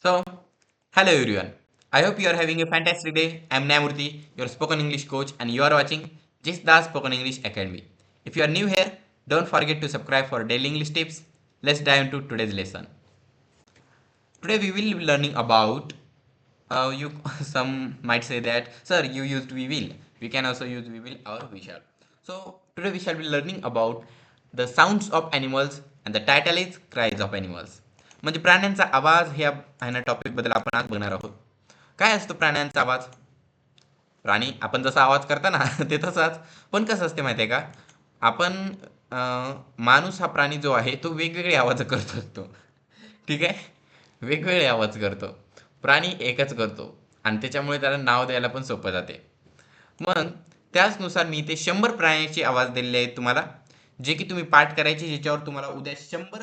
So, hello everyone. I hope you are having a fantastic day. I'm Namurthy, your spoken English coach, and you are watching Just the Spoken English Academy. If you are new here, don't forget to subscribe for daily English tips. Let's dive into today's lesson. Today we will be learning about. Uh, you some might say that, sir, you used we will. We can also use we will or we shall. So today we shall be learning about the sounds of animals and the title is cries of animals. म्हणजे प्राण्यांचा आवाज ह्या आहे ना आपण आज बघणार आहोत. काय असतो प्राण्यांचा आवाज? प्राणी आपण जसा आवाज करता ना ते तसाच. पण कसं असते माहिती आहे का? आपण माणूस हा प्राणी जो आहे तो वेगवेगळे आवाज करत असतो. ठीक आहे? वेगवेगळे आवाज करतो. प्राणी एकच करतो. आणि त्याच्यामुळे त्याला नाव द्यायला पण सोपं जाते. मग त्याचनुसार मी ते शंभर प्राण्यांचे आवाज दिलेले आहेत तुम्हाला. जे की तुम्ही पाठ करायचे ज्याच्यावर तुम्हाला उद्या शंभर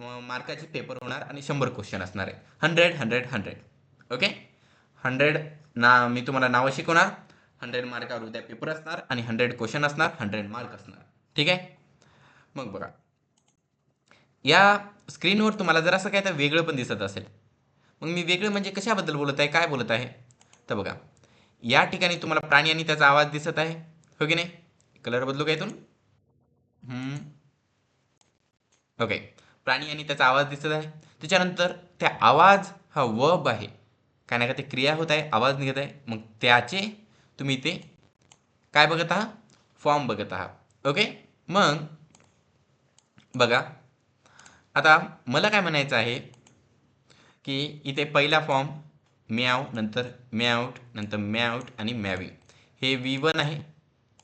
मार्काचे पेपर होणार आणि शंभर क्वेश्चन असणार आहे. Hundred hundred hundred okay hundred ना मी तुम्हाला नावं शिकवणार. हंड्रेड मार्कावर उद्या पेपर असणार आणि हंड्रेड क्वेश्चन असणार हंड्रेड मार्क असणार. ठीक आहे? मग बघा. या स्क्रीनवर तुम्हाला जर असं काय तर वेगळं पण दिसत असेल. मग मी वेगळं म्हणजे कशाबद्दल बोलत आहे? काय बोलत आहे? तर बघा. या ठिकाणी तुम्हाला प्राणी आणि त्याचा आवाज दिसत आहे. हो की नाही? कलर बदलू का इथून? ओके प्राणी आणि त्याचा आवाज दिसत आहे. त्याच्यानंतर त्या आवाज हा वब आहे. काय ना का ते क्रिया होत आहे आवाज निघत आहे. मग त्याचे तुम्ही ते काय बघत आहात? फॉर्म बघत आहात. ओके? मग बघा. आता मला काय म्हणायचं आहे की इथे पहिला फॉर्म म्याव नंतर म्याउट नंतर म्याउट आणि म्यावी. हे व्ही वन आहे.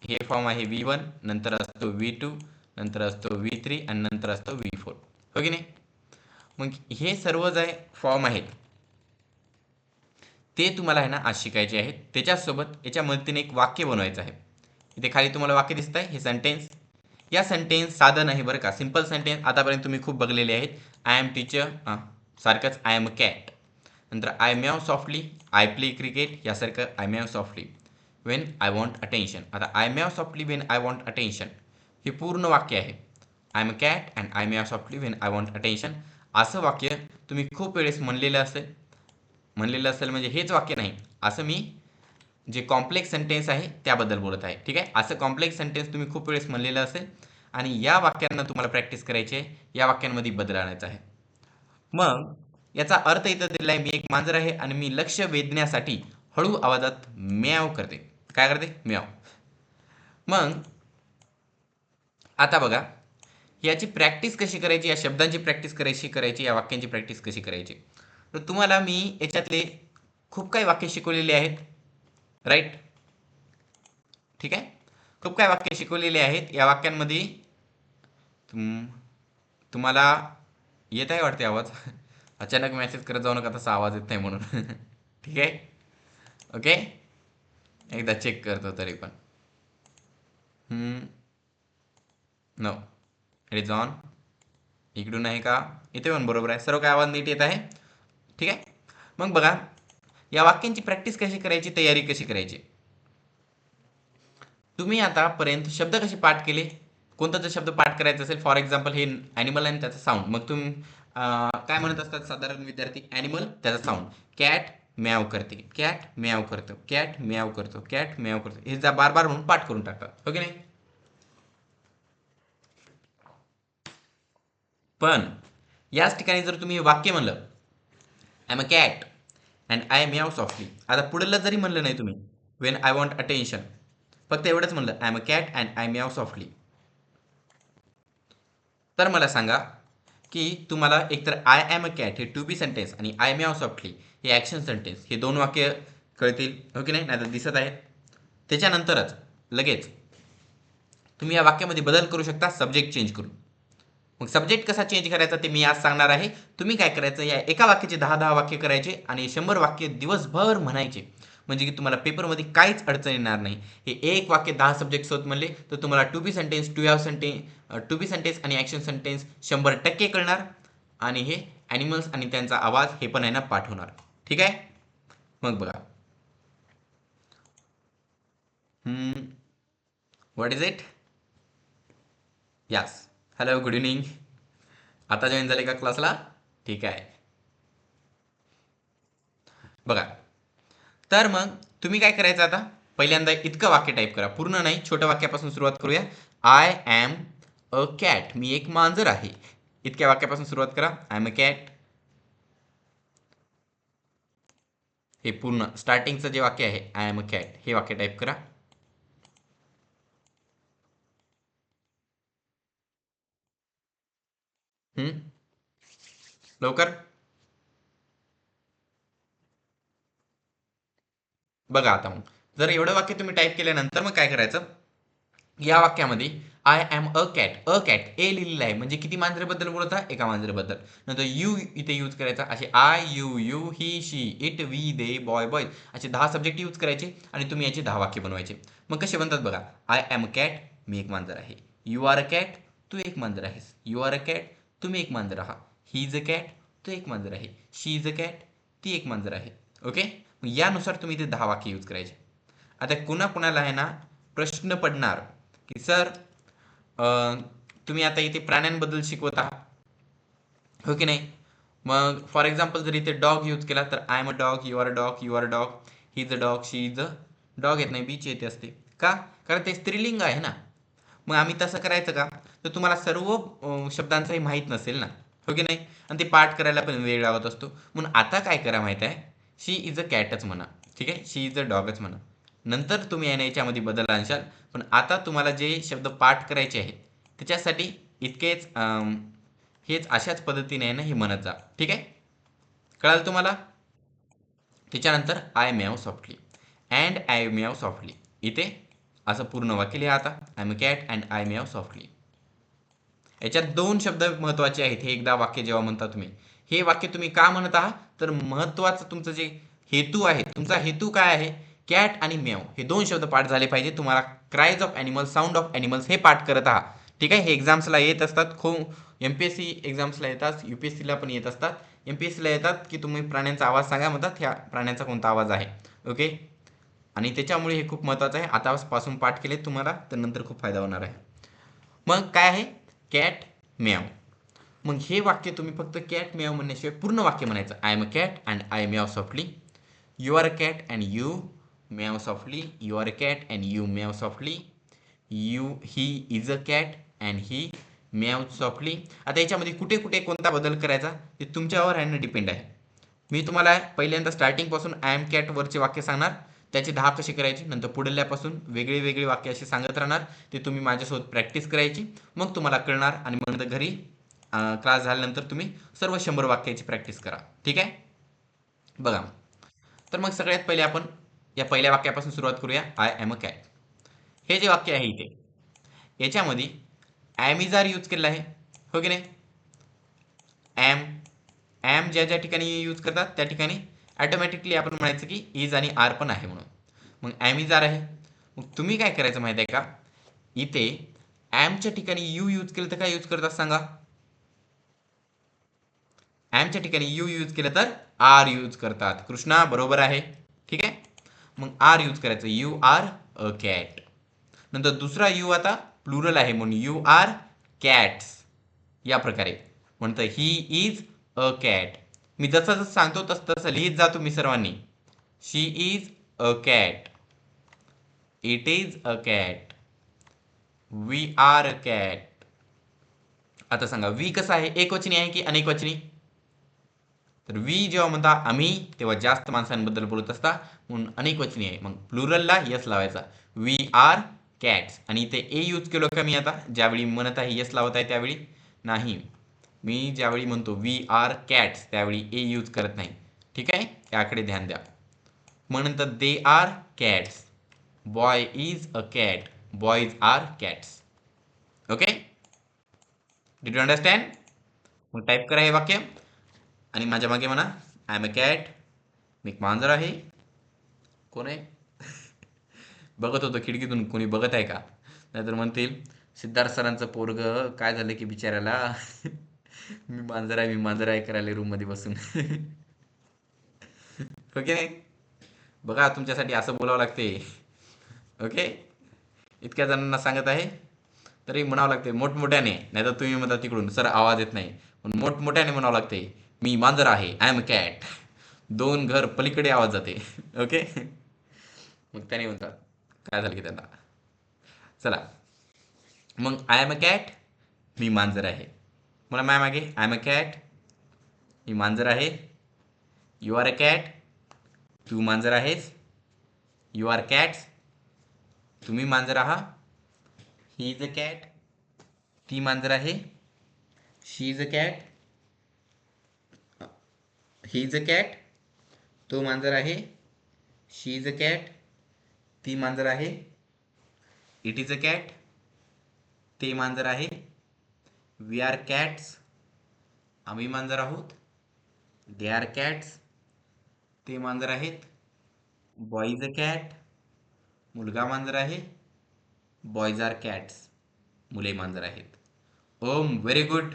हे फॉर्म आहे व्ही वन नंतर असतो व्ही टू नंतर असतो व्ही थ्री आणि नंतर असतो व्ही फोर. हो की नाही? मग हे सर्व जे फॉर्म आहेत ते तुम्हाला आहे ना आज शिकायचे आहेत. त्याच्यासोबत याच्या मदतीने एक वाक्य बनवायचं आहे. इथे खाली तुम्हाला वाक्य दिसत आहे हे सेंटेन्स या सेंटेन्स साधन आहे बरं का. सिंपल सेंटेन्स आतापर्यंत तुम्ही खूप बघलेले आहेत. आय एम टीचर सारखंच आय एम अ कॅट नंतर I meow softly I play cricket यासारखं I meow softly when I want attention आता I meow softly when I want attention हे पूर्ण वाक्य आहे. I am a cat and I meow softly when I want attention असं वाक्य तुम्ही खूप वेळेस म्हणलेलं असेल. म्हणलेलं असेल म्हणजे हेच वाक्य नाही. असं मी जे कॉम्प्लेक्स सेंटेन्स आहे त्याबद्दल बोलत आहे. ठीक आहे? असं कॉम्प्लेक्स सेंटेन्स तुम्ही खूप वेळेस म्हणलेलं असेल. आणि या वाक्यांना तुम्हाला प्रॅक्टिस करायची आहे. या वाक्यांमध्ये बदल आणायचा आहे. मग याचा अर्थ इथं दिला आहे मी एक मांजर आहे आणि मी लक्ष वेधण्यासाठी हळू आवाजात म्याव करते. काय करते? म्याव. मग आता बघा. याची प्रॅक्टिस कशी करायची? या शब्दांची प्रॅक्टिस करायची करायची या वाक्यांची प्रॅक्टिस कशी करायची? तर तुम्हाला मी याच्यातले खूप काही वाक्य शिकवलेले आहेत. राईट ठीक आहे? खूप काही वाक्य शिकवलेले आहेत. या वाक्यांमध्ये तुम तुम्हाला येत आहे वाटते आवाज? अचानक मेसेज करत जाऊ नका तसा आवाज येत नाही म्हणून. ठीक आहे? ओके एकदा चेक करतो तरी पण. नो इट इकडून आहे का? इथे पण बरोबर आहे. सर्व काय आवाज नीट येत आहे? ठीक आहे? मग बघा या वाक्यांची प्रॅक्टिस कशी करायची? तयारी कशी करायची? तुम्ही आतापर्यंत शब्द कसे पाठ केले? कोणता जर शब्द पाठ करायचा असेल फॉर एक्झाम्पल हे ॲनिमल आणि त्याचा साऊंड मग तुम्ही काय म्हणत असतात साधारण विद्यार्थी? ॲनिमल त्याचा साऊंड कॅट म्याव करते. कॅट म्याव करतो. कॅट म्याव करतो. कॅट म्याव करतो. हे जा बार बार म्हणून पाठ करून टाकतात. हो ओके नाही? पण याच ठिकाणी जर तुम्ही हे वाक्य म्हणलं I am a cat and I am meow softly आता पुढलं जरी म्हणलं नाही तुम्ही वेन आय वॉन्ट अटेन्शन फक्त एवढंच म्हणलं I am a cat and I meow softly तर मला सांगा की तुम्हाला एकतर आय ॲम अ कॅट हे टू बी सेंटेन्स आणि आय म्याव सॉफ्टली हे ॲक्शन सेंटेन्स हे दोन वाक्य कळतील हो की नाही? नाही तर दिसत आहेत. त्याच्यानंतरच लगेच तुम्ही या वाक्यामध्ये बदल करू शकता सब्जेक्ट चेंज करून मग सब्जेक्ट कसा चेंज करायचा ते मी आज सांगणार आहे. तुम्ही काय करायचं? या एका वाक्याचे दहा दहा वाक्य करायचे आणि शंभर वाक्य दिवसभर म्हणायचे. म्हणजे की तुम्हाला पेपरमध्ये काहीच अडचण येणार नाही. हे एक वाक्य दहा सब्जेक्ट होत म्हणले तर तुम्हाला to be sentence to have sentence to be sentence आणि ॲक्शन सेंटेन्स शंभर टक्के कळणार. आणि हे ॲनिमल्स आणि त्यांचा आवाज हे पण आहे ना पाठवणार. ठीक आहे? मग बघा. व्हॉट इज इट यास हॅलो गुड इव्हनिंग आता जॉईन झाले का क्लासला ठीक आहे. बघा. तर मग तुम्ही काय करायचं आता? पहिल्यांदा इतकं वाक्य टाईप करा. पूर्ण नाही छोट्या वाक्यापासून सुरुवात करूया. आय ॲम अ कॅट मी एक मांजर आहे. इतक्या वाक्यापासून सुरुवात करा. आय एम अ कॅट हे पूर्ण. स्टार्टिंगचं जे वाक्य आहे आय एम अ कॅट हे वाक्य टाईप करा. हम्म लवकर? बघा आता मग. जर एवढं वाक्य तुम्ही टाईप केल्यानंतर मग काय करायचं? या वाक्यामध्ये I am a cat a cat a लिहिलेलं आहे. म्हणजे किती मांजरेबद्दल बोलत आहे एका मांजरेबद्दल. नंतर यू इथे यूज करायचा. असे I you you he she it we they boy boy असे दहा सब्जेक्ट यूज करायचे आणि तुम्ही याचे दहा वाक्य बनवायचे. मग कसे बनतात बघा? आय एम अ कॅट मी एक मांजर आहे. यू आर अ कॅट तू एक मांजर आहेस. यू आर अ कॅट तुम्ही एक मांजर आहात. ही इज अ कॅट तो एक मांजर आहे. शी इज अ कॅट ती एक मांजर आहे. ओके यानुसार तुम्ही ते दहा वाक्य यूज करायचे. आता कुणा कुणाला आहे ना प्रश्न पडणार की सर तुम्ही आता इथे प्राण्यांबद्दल शिकवत आहात. हो की नाही? मग फॉर एक्झाम्पल जर इथे डॉग यूज केला तर I am a dog you are a dog you are a dog he is a dog she is a dog येत नाही बीच येते असते. का? कारण ते स्त्रीलिंग आहे ना. मग आम्ही तसं करायचं का? तर तुम्हाला सर्व शब्दांचाही माहीत नसेल ना. हो की नाही? आणि ते पाठ करायला पण वेळ लावत असतो. म्हणून आता काय करा माहीत आहे? शी इज अ कॅटच म्हणा. ठीक आहे? शी इज अ डॉगच म्हणा. नंतर तुम्ही याने याच्यामध्ये बदल आणशाल. पण आता तुम्हाला जे शब्द पाठ करायचे आहेत त्याच्यासाठी इतकेच हेच अशाच पद्धतीने आहे ना हे म्हणत जा. ठीक आहे? कळालं तुम्हाला? त्याच्यानंतर I meow softly and I meow softly इथे असं पूर्ण वाक्य लिहा आता. I am cat and I meow softly याच्यात दोन शब्द महत्त्वाचे आहेत हे एकदा वाक्य जेव्हा म्हणता तुम्ही. हे वाक्य तुम्ही का म्हणत आहात? तर महत्त्वाचं तुमचं जे हेतू आहे तुमचा हेतू काय आहे? कॅट आणि म्याव हे दोन शब्द पाठ झाले पाहिजे. तुम्हाला cries of animals sound of animals हे पाठ करत आहात. ठीक आहे? हे एक्झाम्सला येत असतात. खो एम पी एस सी एक्झाम्सला येतात. यू पी एस सीला पण येत असतात. एम पी एस सीला येतात की तुम्ही प्राण्यांचा आवाज सांगा म्हणतात. ह्या प्राण्यांचा कोणता आवाज आहे? ओके? आणि त्याच्यामुळे हे खूप महत्त्वाचं आहे. आतापासून पाठ केले तुम्हाला तर नंतर खूप फायदा होणार आहे. मग काय आहे? कॅट म्याव. मग हे वाक्य तुम्ही फक्त कॅट म्याव म्हणण्याशिवाय पूर्ण वाक्य म्हणायचं. I am a cat and I meow softly you are a cat and you meow softly you are a cat and you meow softly you he is a cat and he meow softly आता याच्यामध्ये कुठे कुठे कोणता बदल करायचा? ते तुमच्यावर आहे डिपेंड आहे. मी तुम्हाला पहिल्यांदा स्टार्टिंगपासून आय एम कॅट वरचे वाक्य सांगणार. त्याचे दहा कसे करायचे? नंतर पुढल्यापासून वेगळे वेगळे वाक्य असे सांगत राहणार. ते तुम्ही माझ्यासोबत प्रॅक्टिस करायची. मग तुम्हाला कळणार आणि मग नंतर घरी क्लास झाल्यानंतर तुम्ही सर्व शंभर वाक्याची प्रॅक्टिस करा. ठीक आहे? बघा. तर मग सगळ्यात पहिले आपण या पहिल्या वाक्यापासून सुरुवात करूया. आय एम अ कॅट हे जे वाक्य आहे इथे याच्यामध्ये ॲमिजार यूज केलेला आहे. हो की नाही? ॲम ॲम ज्या ज्या ठिकाणी यूज करतात त्या ठिकाणी ॲटोमॅटिकली आपण म्हणायचं की इज आणि आर पण आहे म्हणून. मग ॲम इज आर आहे. मग तुम्ही काय करायचं माहिती आहे का? इथे ॲमच्या ठिकाणी यू यूज केलं तर काय यूज करतात सांगा? ॲमच्या ठिकाणी यू यूज केलं तर आर यूज करतात. कृष्णा बरोबर आहे. ठीक आहे? मग आर यूज करायचं. यू आर अ कॅट नंतर दुसरा यू आता प्लुरल आहे म्हणून यू आर कॅट्स या प्रकारे. म्हणतं ही इज अ कॅट मी जसं जसं सांगतो तसं तसं लिहित जातो मी सर्वांनी. She is a cat it is a cat we are a cat आता सांगा वी कसं आहे? एकवचनी आहे की अनेकवचनी तर वी जेव्हा म्हणता आम्ही तेव्हा जास्त माणसांबद्दल बोलत असता म्हणून अनेकवचनी आहे. मग प्लुरलला यस लावायचा. वी आर कॅट्स आणि ते ए यूज केलो का मी आता? ज्यावेळी म्हणत आहे यस लावत आहे त्यावेळी? नाही. मी ज्यावेळी म्हणतो वी आर कॅट्स त्यावेळी ए यूज करत नाही. ठीक आहे? याकडे ध्यान द्या. मग नंतर they are cats boy is a cat boys are cats okay did you understand मग टाईप करा हे वाक्य. आणि माझ्या मागे म्हणा आय एम अ कॅट मी एक मांजर आहे. कोण आहे? बघत होतो खिडकीतून कोणी बघत आहे का? नाहीतर म्हणतील सिद्धार्थ सरांचं पोरग काय झालं की बिचाऱ्याला? मी मांजर आहे मी मांजर आहे करायला रूममध्ये बसून. ओके नाही बघा तुमच्यासाठी असं बोलावं लागते. ओके इतक्या जणांना सांगत आहे तरी म्हणावं लागते मोठमोठ्याने नाही तर तुम्ही म्हणता तिकडून सर आवाज येत नाही. पण मोठमोठ्याने म्हणावं लागते मी मांजर आहे आय एम कॅट दोन घर पलीकडे आवाज जाते. ओके मग त्याने म्हणतात काय झालं की त्यांना? चला. मग आय एम अ कॅट मी मांजर आहे. मला माय मागे. आय एम अ कॅट मी मांजर आहे. यू आर अ कॅट तू मांजर आहेस. यू आर कॅट्स तुम्ही मांजर आहात ही इज अ कॅट ती मांजर आहे. She is a cat he is a cat तो मांजर आहे. शी इज अ कॅट ती मांजर आहे. इट इज अ कॅट ते मांजर आहे. वी आर कॅट्स आम्ही मांजर आहोत. दे आर कॅट्स ते मांजर आहेत. बॉय इज अ कॅट मुलगा मांजर आहे. बॉयज आर कॅट्स मुले मांजर आहेत. ओम व्हेरी गुड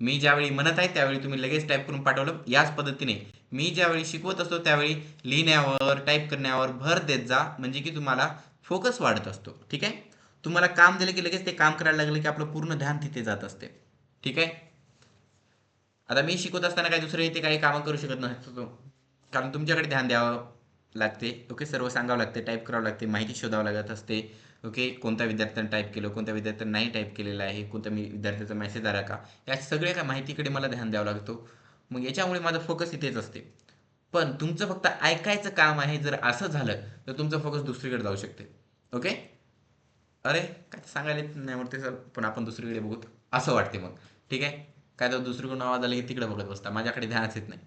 मी ज्यावेळी म्हणत आहे त्यावेळी तुम्ही लगेच टाईप करून पाठवलं. याच पद्धतीने मी ज्यावेळी शिकवत असतो त्यावेळी लिहिण्यावर टाईप करण्यावर भर देत जा. म्हणजे की तुम्हाला फोकस वाढत असतो. ठीक आहे? तुम्हाला काम दिलं की लगेच ते काम करायला लागलं की आपलं पूर्ण ध्यान तिथे जात असते. ठीक आहे? आता मी शिकवत असताना काही दुसरे इथे काही कामं करू शकत नसतो कारण तुमच्याकडे ध्यान द्यावं लागते. ओके? सर्व सांगावं लागते टाईप करावं लागते माहिती शोधावं लागत असते. ओके? कोणत्या विद्यार्थ्यानं टाईप केलं कोणत्या विद्यार्थ्यानं नाही टाईप केलेलं आहे कोणत्या मी विद्यार्थ्याचा मेसेज आला का? या सगळ्या काय माहितीकडे मला ध्यान द्यावं लागतो. मग याच्यामुळे माझं फोकस इथेच असते. पण तुमचं फक्त ऐकायचं काम आहे जर असं झालं तर तुमचं फोकस दुसरीकडे जाऊ शकते. ओके? अरे काय सांगायला येत नाही म्हणते सर पण आपण दुसरीकडे बघू असं वाटते मग. ठीक आहे? काय तर दुसरीकडून आवाज आला की तिकडे बघत बसता. माझ्याकडे ध्यानच येत नाही.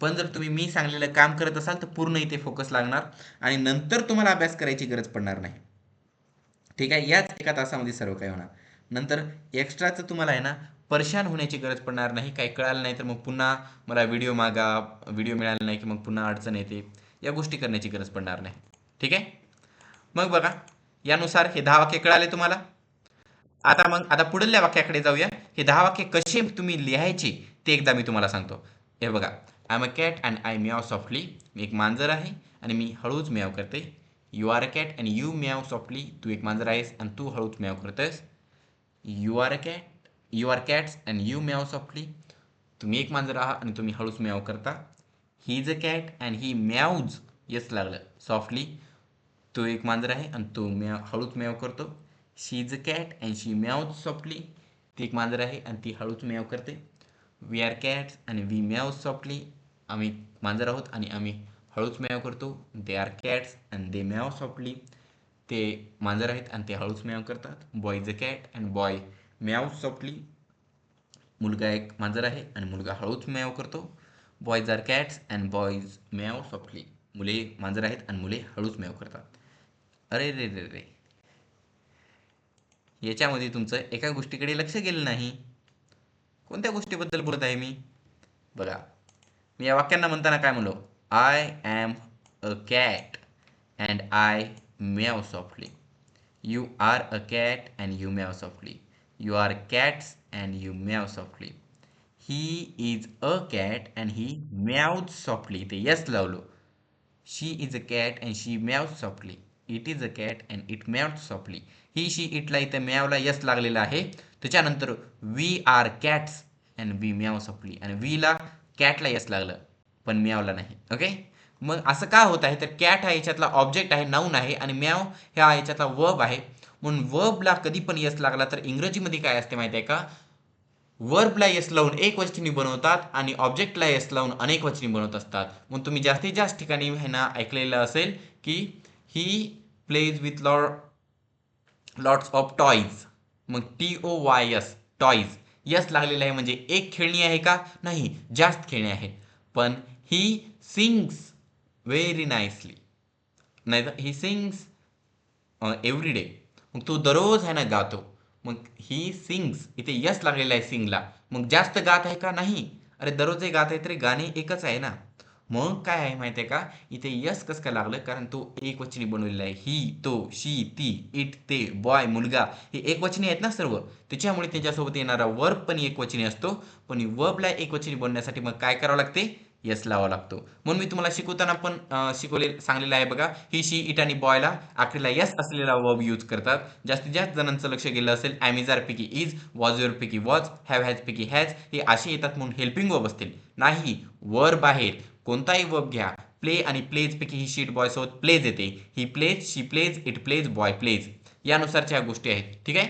पण जर तुम्ही मी सांगलेलं काम करत असाल तर पूर्ण इथे फोकस लागणार आणि नंतर तुम्हाला अभ्यास करायची गरज पडणार नाही. ठीक आहे? याच एका तासामध्ये सर्व काही होणार. नंतर एक्स्ट्राचं तुम्हाला आहे ना परेशान होण्याची गरज पडणार नाही. काही कळालं नाही तर मग पुन्हा मला व्हिडिओ मागा व्हिडिओ मिळाला नाही की मग पुन्हा अडचण येते. या गोष्टी करण्याची गरज पडणार नाही. ठीक आहे? मग बघा. यानुसार हे दहा वाक्य कळाले तुम्हाला? आता मग आता पुढल्या वाक्याकडे जाऊया. हे दहा वाक्य कसे तुम्ही लिहायचे ते एकदा मी तुम्हाला सांगतो. हे बघा. I am a cat and I meow softly मी एक मांजर आहे आणि मी हळूच म्याव करते. You are a cat and you meow softly तू एक मांजर आहेस आणि तू हळूच म्याव करतेस you are a cat you are cats and you meow softly तुम्ही एक मांजर आहात आणि तुम्ही हळूच म्याव करता. He is a cat and he meows S लागलं. सॉफ्टली तो एक मांजर आहे आणि तो म्याव हळूच म्याव करतो. She is a cat and she meow softly ती एक मांजर आहे आणि ती हळूच म्याव करते. वी आर कॅट्स आणि वी म्याव सॉफ्टली आम्ही मांजर आहोत आणि आम्ही हळूच म्याव करतो. They are cats and they meow softly ते मांजर आहेत आणि ते हळूच म्याव करतात. Boy is a cat and boy meow softly मुलगा एक मांजर आहे आणि मुलगा हळूच म्याव करतो. Boys are cats and boys meow softly मुले मांजर आहेत आणि मुले हळूच म्याव करतात. अरे रे रे रे. याच्यामध्ये तुमचं एका गोष्टीकडे लक्ष गेलं नाही. कोणत्या गोष्टीबद्दल बोलत आहे मी? बघा मी या वाक्यांना म्हणताना काय म्हणलो? I am a cat and I meow softly you are a cat and you meow softly you are cats and you meow softly he is a cat and he meow softly ते S लावलो. She is a cat and she meow softly it is a cat and it meow softly he she इटला इथं म्यावला S लागलेला आहे. त्याच्यानंतर we are cats and we meow softly आणि वीला catla yes लागलं पण म्यावला नाही. ओके मग असं का होत आहे? तर कॅट हा याच्यातला ऑब्जेक्ट आहे नाऊन आहे आणि म्याव ह्या याच्यातला वर्ब आहे. म्हणून वर्बला कधी पण यस लागला तर इंग्रजीमध्ये काय असते माहिती आहे का? वर्बला यस लावून एक वचनी बनवतात आणि ऑब्जेक्टला यस लावून अनेक वचनी बनवत असतात. मग तुम्ही जास्तीत जास्त ठिकाणी ह्यांना ना ऐकलेलं असेल की ही प्लेज विथ लॉ लॉट्स ऑफ टॉईज मग T O Y S toys S लागलेलं आहे म्हणजे एक खेळणी आहे का? नाही जास्त खेळणी आहे पण ही सिंग्स व्हेरी नाईसली नाही तर ही सिंग्स एव्हरी डे मग तो दररोज आहे ना गातो. मग ही सिंग्स इथे यस लागलेलं आहे सिंगला मग जास्त गात आहे का? नाही. अरे दररोज गात आहे तरी गाणे एकच आहे ना. मग काय आहे माहिती आहे का? इथे यस कसं काय लागलं? कारण तो एक वचनी बनवलेला आहे. ही तो शी ती इट ते बॉय मुलगा हे एक वचनी आहेत ना सर्व? त्याच्यामुळे त्याच्यासोबत येणारा वर्ब पण एक वचनी असतो. पण वर्बला एक वचनी बनण्यासाठी मग काय करावं लागते? यस लावा लागतो. म्हणून मी तुम्हाला शिकवताना पण शिकवले सांगलेलं आहे बघा. ही शी इट आणि बॉयला आखरीला यस असलेला वर्ब यूज करतात. जास्तीत जास्त जणांचं लक्ष गेलं असेल ॲमेझार पिकी इज वॉज युअर पिकी वॉज हॅव हॅज पिकी हॅज हे असे येतात म्हणून हेल्पिंग वर्ब असतील. नाही वर्ब आहेत. कोणताही वर्ब घ्या. प्ले आणि प्लेज पैकी ही शीट बॉय सोबत प्लेज येते. He plays she plays it plays boy plays. यानुसारच्या ह्या गोष्टी आहेत. ठीक आहे?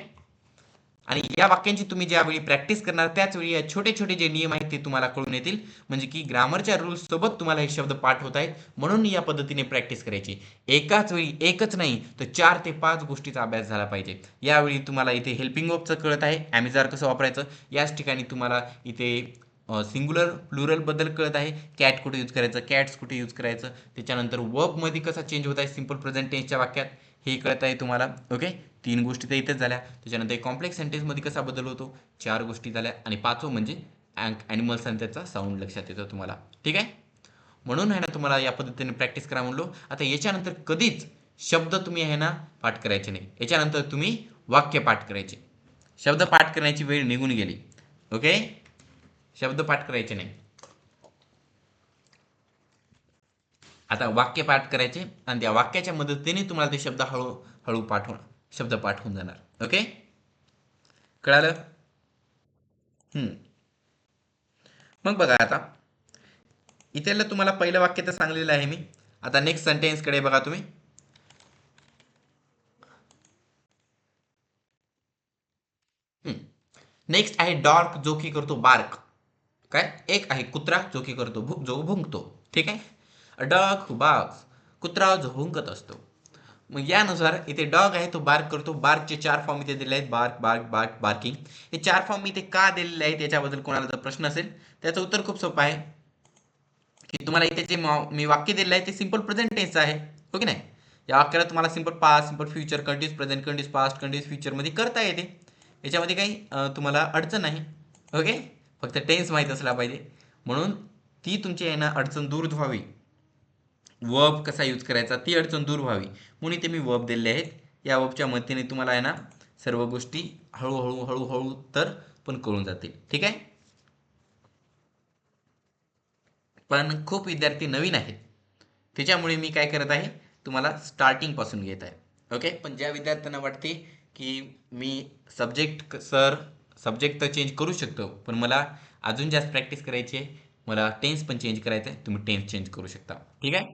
आणि या वाक्यांची तुम्ही ज्यावेळी प्रॅक्टिस करणार त्याचवेळी या छोटे छोटे जे नियम आहेत ते तुम्हाला कळून येतील. म्हणजे की ग्रामरच्या रूल्स सोबत तुम्हाला हे शब्द पाठ होत आहेत म्हणून या पद्धतीने प्रॅक्टिस करायची. एकाच वेळी एकच नाही तर चार ते पाच गोष्टीचा अभ्यास झाला पाहिजे. यावेळी तुम्हाला इथे हेल्पिंग वर्बचं कळत आहे. ॲमेझॉर कसं वापरायचं? याच ठिकाणी तुम्हाला इथे सिंग्युलर प्लुरलबद्दल कळत आहे. कॅट कुठे यूज करायचं? कॅट्स कुठे यूज करायचं? त्याच्यानंतर वर्बमध्ये कसा चेंज होत आहे? सिंपल प्रेझेंट टेन्सच्या वाक्यात. हे कळत आहे तुम्हाला. ओके तीन गोष्टी तर इथेच झाल्या. त्याच्यानंतर कॉम्प्लेक्स सेंटेन्समध्ये कसा बदल होतो? चार गोष्टी झाल्या. आणि पाचवं म्हणजे ॲनिमल्स आणि त्याचा साऊंड लक्षात येतो तुम्हाला. ठीक आहे? म्हणून आहे ना तुम्हाला या पद्धतीने प्रॅक्टिस करा म्हणलो. आता याच्यानंतर कधीच शब्द तुम्ही आहे ना पाठ करायचे नाही. याच्यानंतर तुम्ही वाक्य पाठ करायचे. शब्द पाठ करण्याची वेळ निघून गेली. ओके शब्द पाठ करायचे नाही. आता वाक्य पाठ करायचे आणि त्या वाक्याच्या मदतीने तुम्हाला ते शब्द हळू हळू पाठवून शब्द पाठवून जाणार. ओके कळालं? हम्म. मग बघा आता. इथेला तुम्हाला पहिलं वाक्य तर सांगलेलं आहे मी. आता नेक्स्ट सेंटेन्सकडे बघा तुम्ही. नेक्स्ट आहे डॉर्क जो की करतो बार्क. काय? एक आहे कुत्रा जो की करतो भुक जो भुंकतो. ठीक आहे? डॉग हु कुत्रा जो भुंकत असतो. मग यानुसार इथे डॉग आहे तो बार्क करतो. बार्कचे चार फॉर्म इथे दिले आहेत. Bark bark bark barking. हे चार फॉर्म इथे का दिलेले आहेत याच्याबद्दल कोणाला जर प्रश्न असेल त्याचं उत्तर खूप सोपं आहे. की तुम्हाला इथे जे मी वाक्य दिलेलं आहे ते सिंपल प्रेझेंट टेन्स आहे. हो की नाही? या वाक्याला तुम्हाला simple past simple future continuous present continuous past continuous फ्युचरमध्ये करता येते. याच्यामध्ये काही तुम्हाला अडचण नाही. ओके? फक्त टेन्स माहीत असला पाहिजे. म्हणून ती तुमची आहे ना अडचण दूर व्हावी. वब कसा यूज करायचा ती अडचण दूर व्हावी. म्हणून इथे मी वब दिलेले आहेत. या वबच्या मदतीने तुम्हाला आहे ना सर्व गोष्टी हळूहळू हळूहळू तर पण कळून जातील. ठीक आहे? पण खूप विद्यार्थी नवीन आहेत. त्याच्यामुळे मी काय करत आहे तुम्हाला स्टार्टिंगपासून घेत आहे. ओके पण ज्या विद्यार्थ्यांना वाटते की मी सब्जेक्ट सर सब्जेक्ट तर चेंज करू शकतो पण मला अजून जास्त प्रॅक्टिस करायची आहे. मला टेन्स पण चेंज करायचं आहे. तुम्ही टेन्स चेंज करू शकता. ठीक आहे?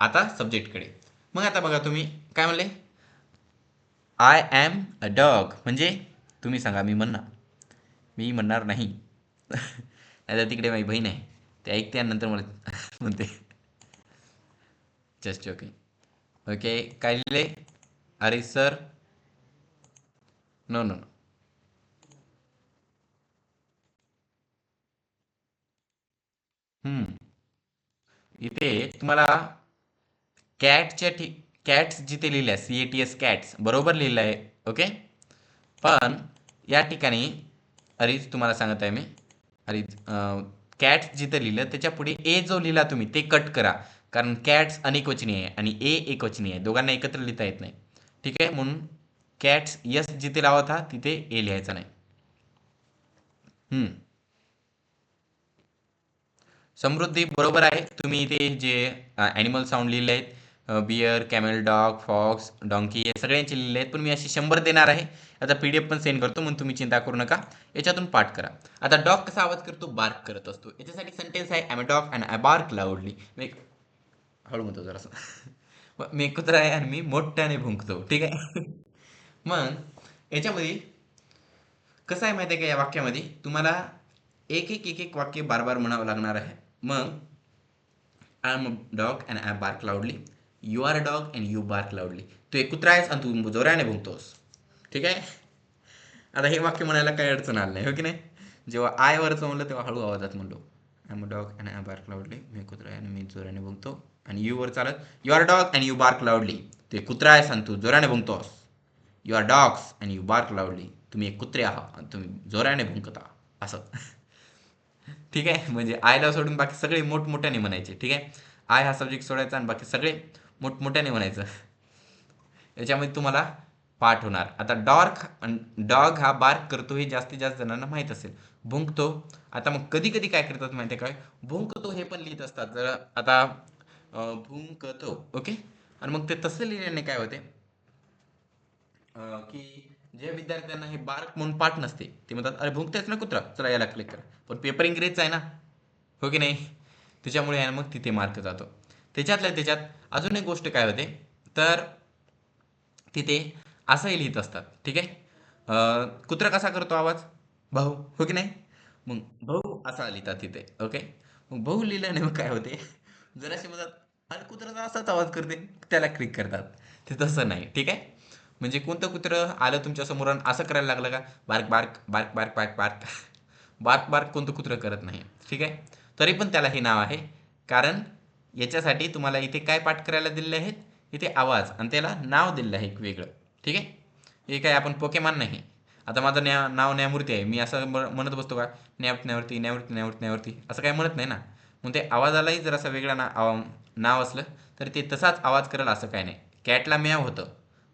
आता सब्जेक्टकडे मग आता बघा तुम्ही काय म्हणले? आय ॲम अ डॉग म्हणजे तुम्ही सांगा मी म्हणणार. मी म्हणणार नाही. आता तिकडे माझी बहीण आहे. ते ऐकते आणि नंतर मला म्हणते. जस्ट ओके ओके काय लिहिले? अरे सर नो नो नो इथे तुम्हाला कॅटच्या ठी कॅट्स जिथे लिहिले आहे C A T S cats बरोबर लिहिलं आहे ओके? पण या ठिकाणी अरीज तुम्हाला सांगत आहे मी. अरीज कॅट्स जिथे लिहिलं त्याच्या पुढे ए जो लिहिला तुम्ही ते कट करा. कारण कॅट्स अनेकवचनी आहे आणि ए एकवचनी आहे. दोघांना एकत्र लिहिता येत नाही. ठीक आहे? म्हणून कॅट्स यस जिथे लावत हा तिथे ए लिहायचा नाही. समृद्धी बरोबर आहे. तुम्ही इथे जे ॲनिमल साऊंड लिहिले आहेत bear camel dog fox donkey हे सगळ्यांचे लिहिले आहेत. पण मी अशी शंभर देणार आहे. आता पी डी एफ पण सेंड करतो म्हणून तुम्ही चिंता करू नका. याच्यातून पाठ करा. आता डॉग कसा आवाज करतो? बार्क करत असतो. याच्यासाठी सेंटेन्स आहे am dog and I bark loudly मी हळू म्हणतो जरा मी कुत्रा आहे आणि मी मोठ्याने भुंकतो. ठीक आहे? मग याच्यामध्ये कसं आहे माहिती आहे का या वाक्यामध्ये? तुम्हाला एक एक एक एक वाक्य बार बार म्हणावं लागणार आहे. मग I am a dog and I bark loudly you are a dog and you bark loudly तू एक कुत्रा आहेस आणि तू जोराने भुंकतोस. ठीक आहे? आता हे वाक्य म्हणायला काही अडचण आलं नाही हो की नाही? जेव्हा आय वरचं म्हणलं तेव्हा हळू आवाजात म्हणलो I am a dog and I bark loudly मी कुत्रा आहे आणि मी जोराने भुंकतो. आणि यू वर चालत you are dog and you bark loudly तू एक कुत्रा आहेस आणि तू जोराने भुंकतोस. You are dogs and you bark loudly तुम्ही एक कुत्रे आहात आणि तुम्ही जोराने भुंकता. असं. ठीक आहे? म्हणजे आयला सोडून बाकी सगळे मोठमोठ्याने म्हणायचे ठीक आहे? आय हा सब्जेक्ट सोडायचा आणि बाकी सगळे मोठमोठ्याने म्हणायचं. याच्यामध्ये तुम्हाला पाठ होणार. आता डॉर्क डॉग हा बार्क करतो हे जास्तीत जास्त जणांना माहीत असेल. भुंकतो. आता मग कधी कधी काय करतात माहिती आहे काय? भुंकतो हे पण लिहित असतात. जर आता भुंकतो ओके? आणि मग ते तसं लिहिल्याने काय होते? की जे विद्यार्थ्यांना हे बार्क म्हणून पाठ नसते ते म्हणतात अरे भुंकतेच ना कुत्रा? चला याला क्लिक करा. पण पेपर इंग्रजीचा आहे ना? हो की नाही? त्याच्यामुळे आहे मग तिथे मार्क जातो. त्याच्यातल्या त्याच्यात अजून एक गोष्ट काय होते? तर तिथे असंही लिहित असतात ठीक आहे? कुत्रा कसा करतो आवाज? भाऊ हो की नाही? मग भाऊ असा लिहितात तिथे ओके? मग भाऊ लिहिल्याने मग काय होते? जराशी म्हणतात अरे कुत्राचा असाच आवाज करते. त्याला क्लिक करतात. ते तसं नाही ठीक आहे? म्हणजे कोणतं कुत्रं आलं तुमच्यासमोर आणि असं करायला लागलं का? Bark bark bark bark bark bark. Bark bark कोणतं कुत्रं करत नाही. ठीक आहे? तरी पण त्याला हे नाव आहे. कारण याच्यासाठी तुम्हाला इथे काय पाठ करायला दिलेले आहेत? इथे आवाज. आणि त्याला नाव दिलेलं आहे एक वेगळं. ठीक आहे? हे काय आपण पोकेमान नाही. आता माझं न्या नाव न्यायमूर्ती आहे. मी असं म- म्हणत बसतो का? न्यावृत्ती न्यावृत्ती न्यावृत्ती न्यावृत्ती. न्यावृत्ती असं काय म्हणत नाही ना? मग ते आवाजालाही जर असं वेगळा ना नाव असलं तर ते तसाच आवाज करेल असं काय नाही. कॅटला म्याव होतं.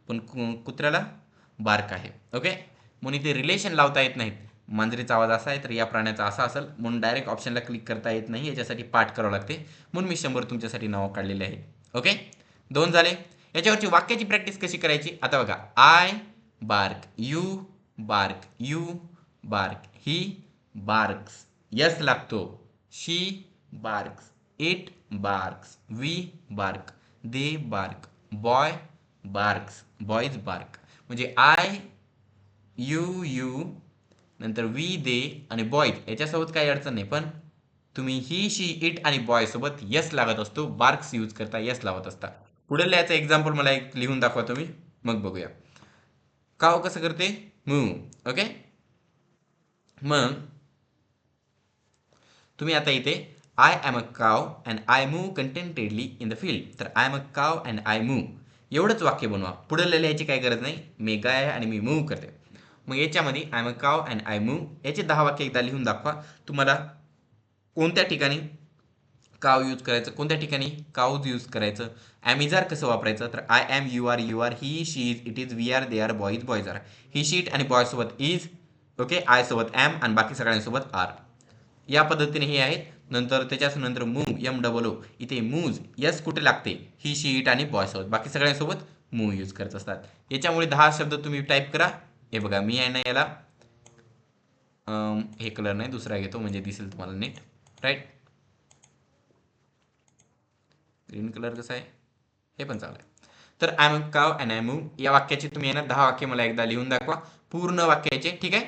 पण कु- कुत्र्याला बार्क आहे. ओके म्हणून इथे रिलेशन लावता येत नाहीत. मांजरीचा आवाज असा आहे तर या प्राण्याचा असा असेल. म्हणून डायरेक्ट ऑप्शनला क्लिक करता येत नाही. याच्यासाठी पाठ करावं लागते. म्हणून मी शंभर तुमच्यासाठी नावं काढलेले आहेत. ओके दोन झाले. याच्यावरची वाक्याची प्रॅक्टिस कशी करायची? आता बघा. I bark you bark you bark he barks S लागतो. She barks it barks we bark they bark boy barks boys bark. म्हणजे आय यू यू नंतर वी दे आणि बॉयज याच्यासोबत काही अडचण नाही पण तुम्ही ही शी इट आणि बॉय सोबत यस लागत असतो बार्क्स यूज करता यस लावत असता. पुढे लिहायचं एक्झाम्पल मला एक लिहून दाखवा तुम्ही मग बघूया. काव हो कसं करते? मू ओके? मग तुम्ही आता इथे I am a cow and I move contentedly in the field तर I am a cow and I move एवढंच वाक्य बनवा. पुढे लिहायची काही गरज नाही. मी गाय आहे आणि मी मूव करते. मग याच्यामध्ये I am a cow and I move याचे दहा वाक्य एकदा लिहून दाखवा. तुम्हाला कोणत्या ठिकाणी काव यूज करायचं? कोणत्या ठिकाणी काऊज यूज करायचं? ॲमिजार कसं वापरायचं? तर I am you are you are he she is it is we are they are boys boys are he she it आणि बॉयसोबत इज ओके आय सोबत आणि बाकी सगळ्यांसोबत आर या पद्धतीने हे आहेत. नंतर त्याच्याच नंतर मूव एम डबल ओ इथे मूज यस कुठे लागते ही शीट आणि बॉयसोबत बाकी सगळ्यांसोबत मूव यूज करत असतात. याच्यामुळे दहा शब्द तुम्ही टाईप करा. हे बघा मी आहे ना याला हे कलर नाही दुसरा घेतो म्हणजे दिसेल तुम्हाला नीट. राईट ग्रीन कलर कसा आहे? हे पण चांगलं आहे. तर I am cow and I move या वाक्याचे तुम्ही आहे ना दहा वाक्य मला एकदा लिहून दाखवा. पूर्ण वाक्याचे ठीक आहे?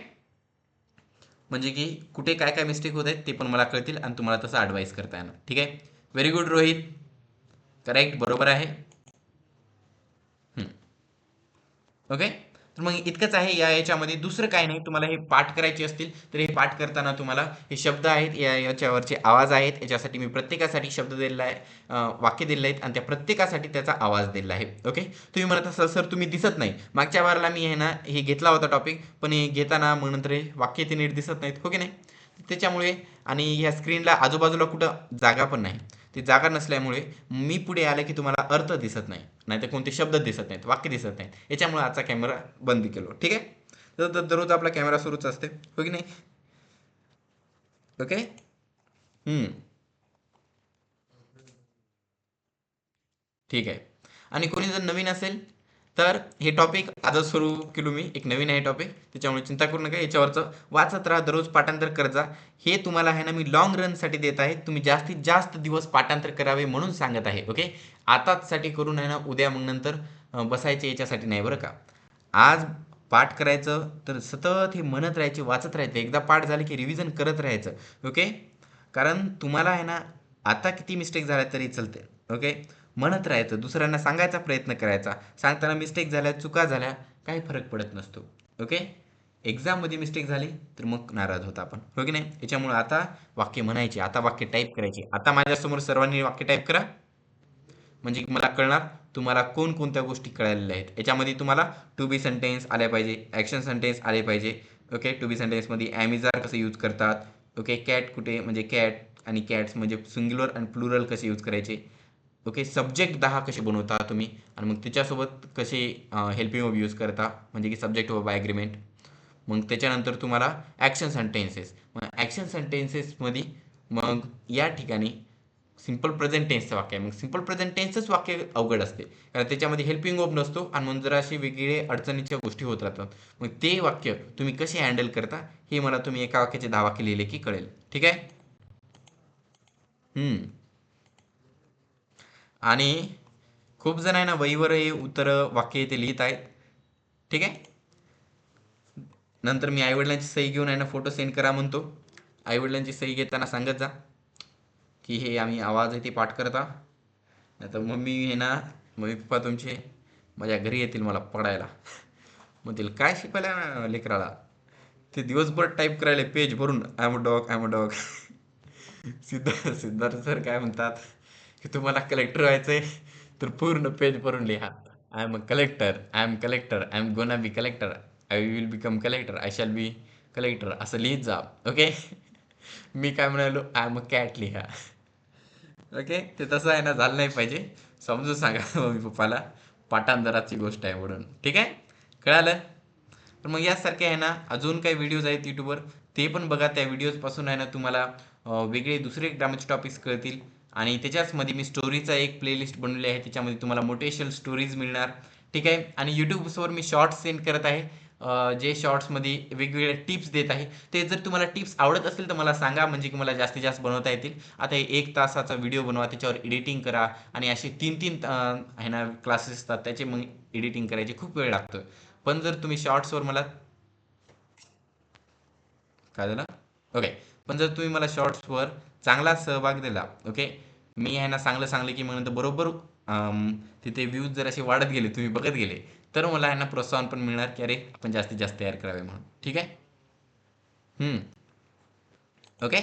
म्हणजे की कुठे काय काय मिस्टेक होत आहेत ते पण मला कळतील आणि तुम्हाला तसं ॲडवाईस करता येणार. ठीक आहे? व्हेरी गुड रोहित करेक्ट बरोबर आहे. ओके तर मग इतकंच आहे या याच्यामध्ये. दुसरं काय नाही. तुम्हाला हे पाठ करायचे असतील तर हे पाठ करताना तुम्हाला हे शब्द आहेत या याच्यावरचे आवाज आहेत. याच्यासाठी मी प्रत्येकासाठी शब्द दिलेला आहे वाक्य दिलेले आहेत आणि त्या प्रत्येकासाठी त्याचा आवाज दिलेला आहे. ओके? तुम्ही म्हणत असाल सर तुम्ही दिसत नाही. मागच्या वाराला मी हे ना हे घेतला होता टॉपिक पण हे घेताना मग नंतर हे वाक्य ते नीट दिसत नाहीत. हो की नाही? त्याच्यामुळे आणि ह्या स्क्रीनला आजूबाजूला कुठं जागा पण नाही. ती जागा नसल्यामुळे मी पुढे आलं की तुम्हाला अर्थ दिसत नाही. नाहीतर कोणते शब्द दिसत नाहीत वाक्य दिसत नाहीत. याच्यामुळे आजचा कॅमेरा बंद केलो. ठीक आहे? तर तर दररोज आपला कॅमेरा सुरूच असते. हो की नाही? ओके? ठीक आहे. आणि कोणी जर नवीन असेल तर हे टॉपिक आजच सुरू केलो मी एक नवीन आहे टॉपिक त्याच्यामुळे चिंता करू नका याच्यावरचं वाचत राहा दररोज पाठांतर करत जा. हे तुम्हाला आहे ना मी लॉंग रनसाठी देत आहे. तुम्ही जास्तीत जास्त दिवस पाठांतर करावे म्हणून सांगत आहे ओके आताचसाठी करून आहे ना उद्या मग नंतर बसायचे याच्यासाठी नाही बरं का? आज पाठ करायचं तर सतत हे म्हणत राहायचे वाचत राहायचं. एकदा पाठ झाले की रिव्हिजन करत राहायचं ओके कारण तुम्हाला आहे ना आता किती मिस्टेक झाल्या तरी चलते ओके म्हणत राहायचं दुसऱ्यांना सांगायचा प्रयत्न करायचा. सांगताना मिस्टेक झाल्या चुका झाल्या काही फरक पडत नसतो. ओके एक्झाममध्ये मिस्टेक झाली तर मग नाराज होता आपण. हो की नाही? याच्यामुळे आता वाक्य म्हणायचे आता वाक्य टाईप करायचे. आता माझ्यासमोर सर्वांनी वाक्य टाईप करा. म्हणजे मला कळणार तुम्हाला कोणकोणत्या गोष्टी कळालेल्या आहेत. याच्यामध्ये तुम्हाला टू बी सेंटेन्स आल्या पाहिजे ॲक्शन सेंटेन्स आले पाहिजे. ओके टू बी सेंटेन्समध्ये ॲमिजार कसं यूज करतात. ओके कॅट कुठे म्हणजे कॅट आणि कॅट्स म्हणजे सिंग्युलर आणि प्लुरल कसे यूज करायचे. ओके? सब्जेक्ट दहा कसे बनवता तुम्ही? आणि मग त्याच्यासोबत कसे हेल्पिंग ऑफ यूज करता? म्हणजे की सब्जेक्ट ऑफ बाय ॲग्रीमेंट मग त्याच्यानंतर तुम्हाला ॲक्शन सेंटेन्सेस मग ॲक्शन सेंटेन्सेसमध्ये मग या ठिकाणी सिंपल प्रेझेंट टेन्सचं वाक्य. आहे मग सिंपल प्रेझेंट टेन्सच वाक्य अवघड असते. कारण त्याच्यामध्ये हेल्पिंग ऑफ नसतो आणि मग जरा असे वेगळे अडचणीच्या गोष्टी होत राहतात. मग ते वाक्य तुम्ही कसे हँडल करता हे मला तुम्ही एका वाक्याचे दहा वाक्य लिहिले की कळेल. ठीक आहे? आणि खूप जण आहे ना वहीवर हे उत्तरं वाक्य ते लिहित आहेत. ठीक आहे? नंतर मी आईवडिलांची सही घेऊन आहे ना फोटो सेंड करा म्हणतो. आईवडिलांची सही घेताना सांगत जा की हे आम्ही आवाज आहे ते पाठ करता नाही तर मम्मी हे ना मम्मी पप्पा तुमचे माझ्या घरी येतील मला पडायला म्हणतील काय शिकवल्या लेकराला? ते दिवसभर टाईप करायला पेज भरून am dog am dog Siddharth Siddharth sir काय म्हणतात? की तुम्हाला कलेक्टर व्हायचं आहे तर पूर्ण पेज भरून लिहा. I am a collector I am collector I am gonna be collector I will become collector I shall be collector असं लिहित जा ओके मी काय म्हणालो? आय एम अ कॅट लिहा. ओके ते तसं आहे ना झालं नाही पाहिजे. समजून सांगा मम्मी पप्पाला. पाठांतराची गोष्ट आहे म्हणून. ठीक आहे? कळालं? तर मग यासारखे आहे ना अजून काही व्हिडिओज आहेत यूट्यूबवर ते पण बघा त्या व्हिडिओजपासून आहे ना तुम्हाला वेगळे दुसरे ग्रामरचे टॉपिक्स कळतील. आणि त्याच्याचमध्ये मी स्टोरीचा एक प्लेलिस्ट बनवली आहे. त्याच्यामध्ये तुम्हाला मोटिवेशनल स्टोरीज मिळणार. ठीक आहे? आणि यूट्यूबवर मी शॉर्ट्स सेंड करत आहे. जे शॉर्ट्समध्ये वेगवेगळे टिप्स देत आहे. ते जर तुम्हाला टिप्स आवडत असेल तर मला सांगा. म्हणजे की मला जास्तीत जास्त बनवता येतील. आता हे एक तासाचा व्हिडिओ बनवा. त्याच्यावर एडिटिंग करा. आणि असे तीन तीन आहे ना क्लासेस असतात. त्याचे मग एडिटिंग करायचे खूप वेळ लागतो पण जर तुम्ही शॉर्ट्सवर मला काय झालं? ओके पण जर तुम्ही मला शॉर्ट्सवर चांगला सहभाग दिला. ओके मी आहे ना चांगलं सांगलं की मग नंतर बरोबर तिथे व्ह्यूज जर असे वाढत गेले तुम्ही बघत गेले तर मला आहे ना प्रोत्साहन पण मिळणार की अरे आपण जास्तीत जास्त तयार करावे म्हणून. ठीक आहे? ओके